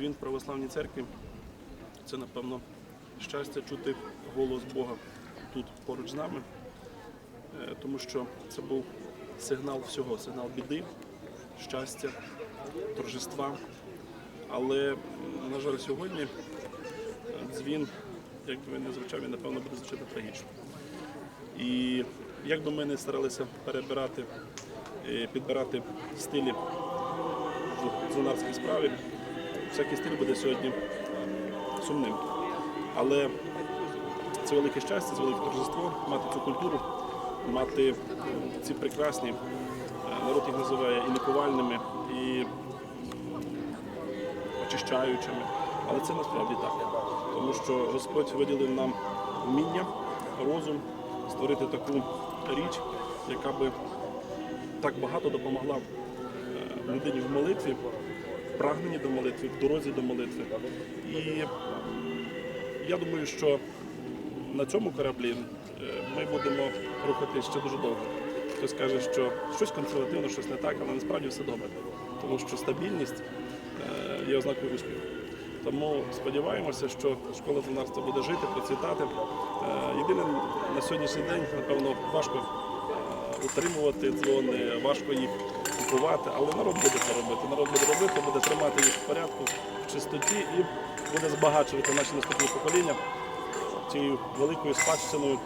дзвін в православній церкві це, напевно, щастя чути голос Бога тут поруч з нами, Е, тому що це був сигнал всього, сигнал біди, щастя, торжества. Але, на жаль, сьогодні дзвін, як би він не звучав, він, напевно, буде звучати трагічно. І як би ми не старалися перебирати, е, підбирати стилі в дзвонарській справі, всякий стиль буде сьогодні сумним. Але це велике щастя, це велике торжество мати цю культуру, мати ці прекрасні, е, народ їх називає і лікувальними, і очищаючими. Але це насправді так. Тому що Господь виділив нам вміння, розум створити таку річ, яка би так багато допомогла е, людині в молитві, прагненні до молитви, в дорозі до молитви. І я думаю, що на цьому кораблі е, ми будемо рухатись ще дуже довго. Хтось каже, що щось консервативно, щось не так, але насправді все добре. Тому що стабільність е, є ознакою успіху. Тому сподіваємося, що школа тренерства буде жити, процвітати. Е, Єдине на сьогоднішній день, напевно, важко утримувати дзвони, важко їх купувати, але народ буде це робити. Народ буде робити, буде тримати їх в порядку, в чистоті і буде збагачувати наші наступні покоління цією великою спадщиною.